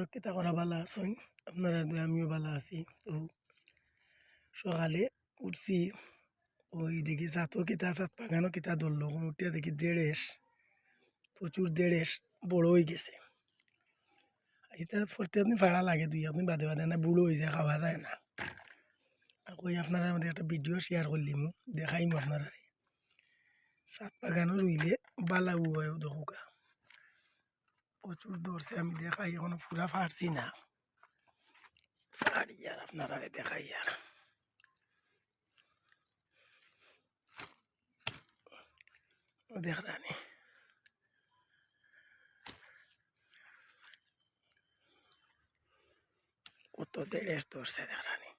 দর্শক কিতা করা ভালো আছেন আপনারা দুই আমিও ভালো আছি। তো সকালে উঠছি, ওই দেখি সাতো কিতা সাত পাগানো কিতা ধরলো উঠিয়া দেখি দেড়েস প্রচুর দেড়েস বড় হয়ে গেছে। এটা ফরতে আপনি ভাড়া লাগে দুই, আপনি বাদে বাদে না বুড়ো হয়ে যায়, খাওয়া যায় না। কই আপনারা মধ্যে একটা ভিডিও শেয়ার করলিম দেখাইম আপনারা সাত বাগানও রুইলে বালাউ হয় দেখুকা প্রচুর ধরছে, আমি দেখাই, এখনও পুরা ফাড়ছি না। ফাড়ি আর আপনারা দেখাই আর। দেখ রানি। কত দেড়েস ধরছে, দেখ রানি।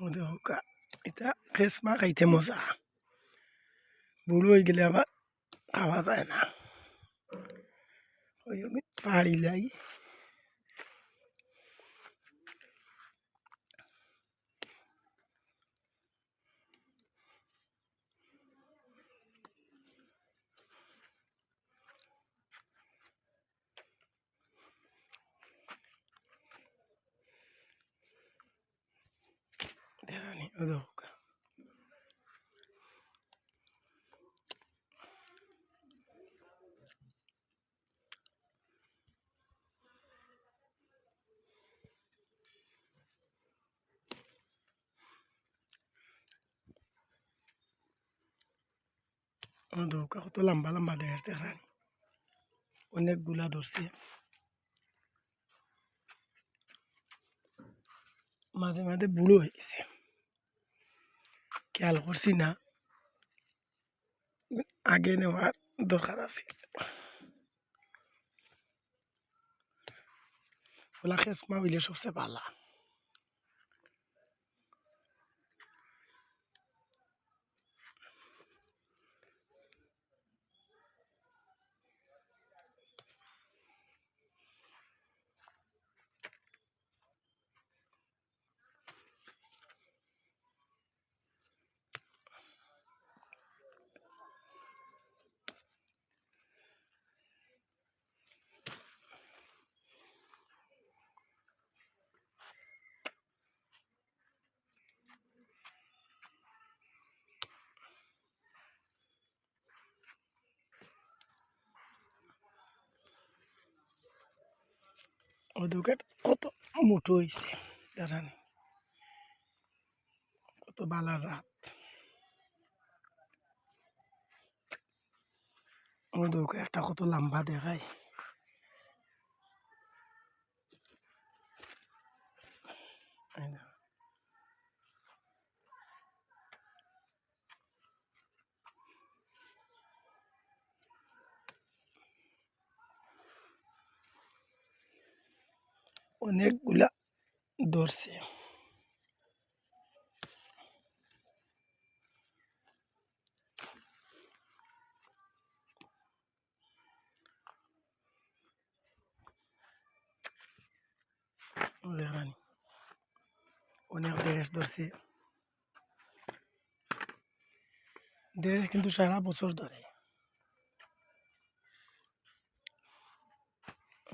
ও দেখুকা এটা খেসমা খাইতে মজা বুড়ো হয়ে গেলে আবার খাওয়া যায় না দেখুকা দৌকা কত লম্বা লম্বা দেশ দেখানি অনেকগুলা ধরছে মাঝে মাঝে বুড়ো হয়ে গেছে খেয়াল করছি না আগে নেওয়ার দরকার আছে ওলা খেসমা হইলে সবচেয়ে ভালো ওদিকে কত মুঠো হয়েছে দাঁড়ানি কত বালা জাত। ওদিকে একটা কত লম্বা দেখায়। অনেকগুলা ধরছে দেখানি অনেক দেশ ধরছে দেশ কিন্তু সারা বছর ধরে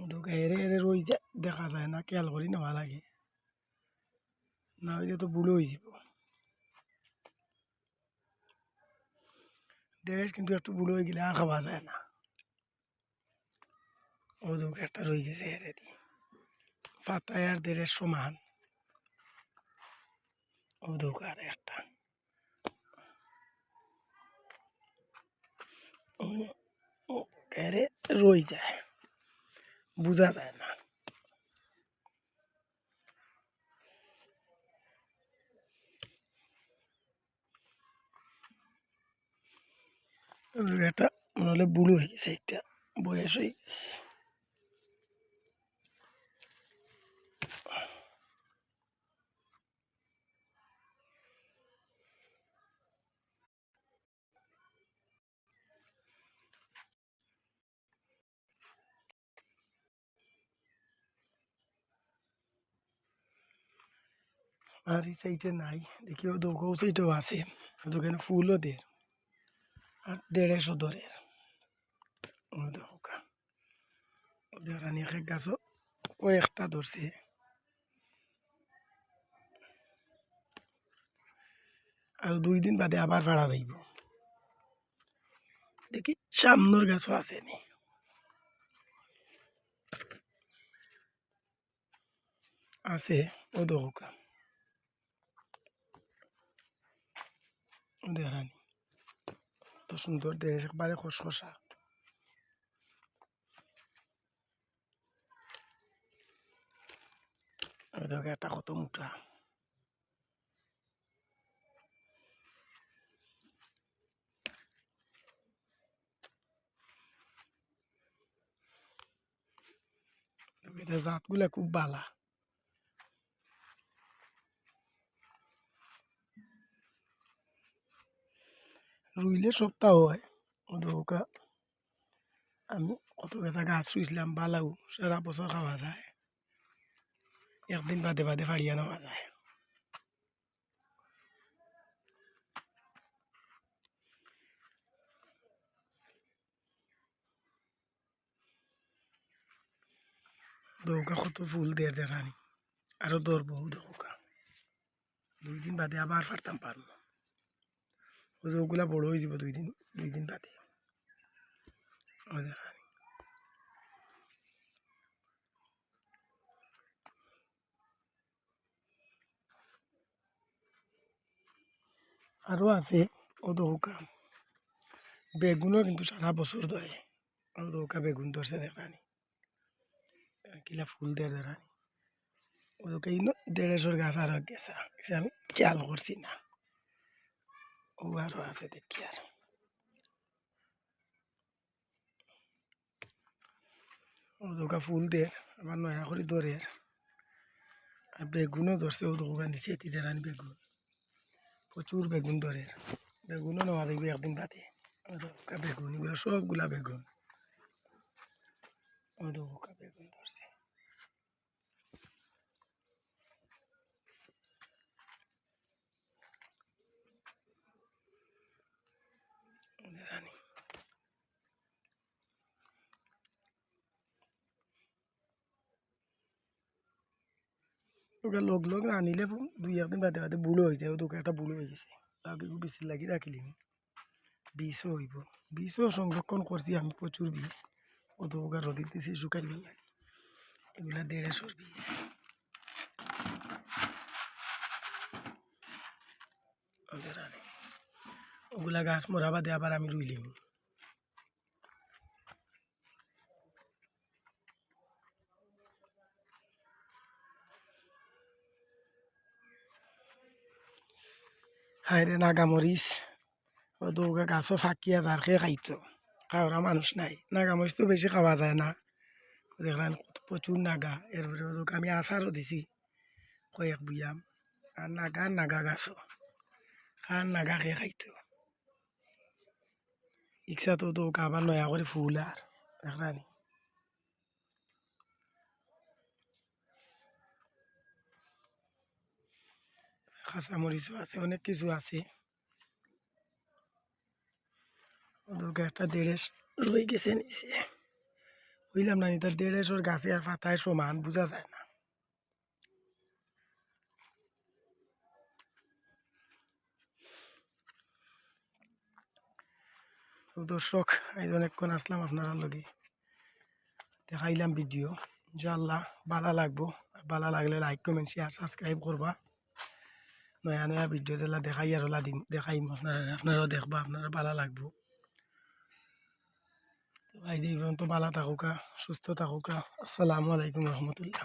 ঢুকে হেরে রই যায় দেখা যায় না খেয়াল করি নেওয়া লাগে না হইলে তো বুড়ো হয়ে যাব দেশ কিন্তু একটু বুড়ো হয়ে গেলে আর খাওয়া যায় না ও দুঃখ একটা রয়ে গেছে হেরে পাতায় আর দেড়ের সমান দুঃখ আর একটা রয়ে যায় বোঝা যায় না এটা মনে হলে বুড়ো হয়ে গেছে একটা বয়স হয়ে গেছে। আর এই সাইডে নাই, দেখি ও দোকাও সাইডেও আছে দোকানে ফুলও দে আর দেড়শো দরের। দেখো ওদের রানী কয়েকটা ধরছে। আর দুই দিন বাদে আবার ভাড়া যাইব। দেখি সামনের গাছও আছে নি। আছে, ও দেখো দেখানি কত সুন্দর দেশ একবারে খসখসা। দেখো একটা কত মোটা। এটা জাতগুলা খুব বালা। রুইলে সপ্তাহ হয়। ওদৌকা আমি কত গেছা গাছ রুইছিলাম বালাও সারা বছর খাওয়া যায়। একদিন বাদে বাদে ফাড়িয়া নেওয়া যায়। দৌকা কত ফুল দের দেখানি। আরও ধরবো দৌকা দুই দিন বাদে আবার ফারতাম পারব। ওগুলা বড় হয়ে যাব দুই দিন দুই দিন বাদে। আরও আছে ও দৌকা বেগুনও কিন্তু সারা বছর ধরে ও দৌকা বেগুন ধরছে দেখানি কিলা ফুল দেয় দেখানি ওদেরকে ইনো দেড়শোর গাছ আরও গেছে আমি খেয়াল করছি না। ও আরও আছে দেখি আর ও দোকা ফুল দের আবার নয়া করে ধরে আর বেগুনও ধরছে ও দোকান নিচে এটি দেরানি বেগুন প্রচুর বেগুন ধরে বেগুনও নেওয়া দেখবে একদিন দোকা বেগুন এগুলো সবগুলা বেগুন ও দোকা বেগুন ধরছে ওকে লোক লোক আনিলে দুই একদিন বাদে বাদে বুড়ো হয়ে যায় ওকে একটা বুড়ো হয়ে গেছে। তাকে বেশি লাগি রাখিলি বিষও হইব। বিষও সংরক্ষণ করছি আমি প্রচুর বিষ। ও তো ওকে রোদি দিছি শুকাইবার লাগে। এগুলা দেড়শোর বিষ। ওগুলা গাছ মরা বাদে আবার আমি রুইলিম হায়রে নাগামরিচ ও দৌগা গাছও ফাঁকিয়া যার খেয়ে খাইতো খাওয়ারা মানুষ নাই নাগামরিচ তো বেশি খাওয়া যায় না দেখলেন কত প্রচুর নাগা এরপরে ওদেরকে আমি আচারও দিছি কয়েক বুয়াম আর নাগা নাগা গাছও খান নাগা খেয়ে খাইতো ইচ্ছা তো তো আবার নয়া করে ফুল আর দেখলানি কাঁচামরিচও আছে, অনেক কিছু আছে। একটা দেড়েশ রয়ে গেছে নিচে। বুঝলাম না তার দেড়েশোর গাছে আর পাতায় সমান, বোঝা যায় না। দর্শক, এই অনেকক্ষণ আসলাম আপনারা লগে। দেখাইলাম ভিডিও। ইনশাআল্লাহ, ভালো লাগবো। ভালো লাগলে লাইক কমেন্ট শেয়ার সাবস্ক্রাইব করবা। নয়া নয়া ভিডিও যেলা দেখাই আর ওলা দিম দেখাইম। আপনারা আপনারাও দেখবা আপনারা ভালো লাগবো। তো ভাই যে পর্যন্ত ভালো থাকুকা, সুস্থ থাকুকা। আসসালামু আলাইকুম রহমতুল্লাহ